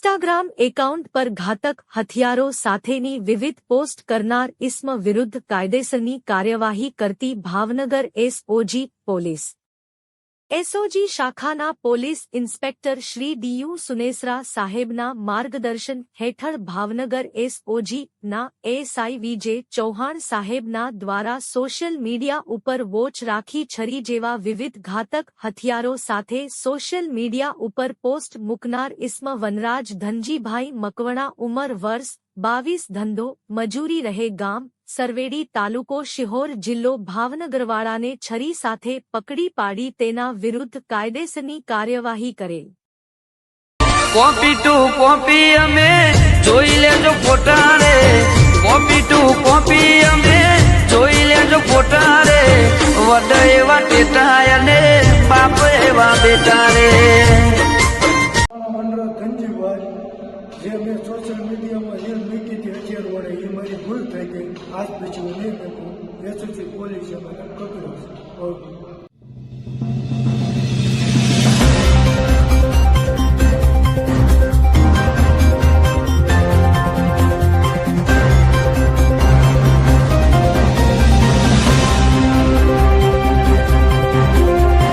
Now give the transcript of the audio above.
Instagram account પર ઘાતક હથિયારો સાથેની વિવિધ પોસ્ટ કરનાર ઇસ્મ વિરુદ્ધ કાયદેસરની કાર્યવાહી કરતી ભાવનગર એસઓજી પોલીસ. એસઓજી શાખાના police inspector Shri D U Sunesara સાહેબના માર્ગદર્શન હેઠળ ભાવનગર એસઓજીના એસઆઈ વિજે ચૌહાણ સાહેબના દ્વારા સોશિયલ મીડિયા ઉપર વોચ રાખી છરી જેવા વિવિધ ઘાતક હથિયારો સાથે સોશિયલ મીડિયા ઉપર પોસ્ટ મૂકનાર ઇસ્મ વનરાજ ધનજીભાઈ મકવણા ઉંમર વર્ષ બાવીસ ધંધો, મજૂરી રહે ગામ, સરવેડી તાલુકો, શિહોર જિલ્લો, ભાવનગરવાળાને છરી સાથે પકડી પાડી તેના વિરુદ્ધ કાયદેસરની કાર્યવાહી કરેલ. કોપી ટુ કોપી અમે જોઈ લેજો ફોટા રે કોપી ટુ કોપી અમે જોઈ લેજો ફોટા રે વડ એવા ટેટા અને બાપ એવા બેટા રે જે મેં સોશિયલ મીડિયામાં રીલ મૂકી હતી અત્યાર વડે, એ મારી ભૂલ થઈ ગઈ. આજ પછી હું નહીં મૂકું. એસએસસી પોલીસે મને પકડ્યો છે.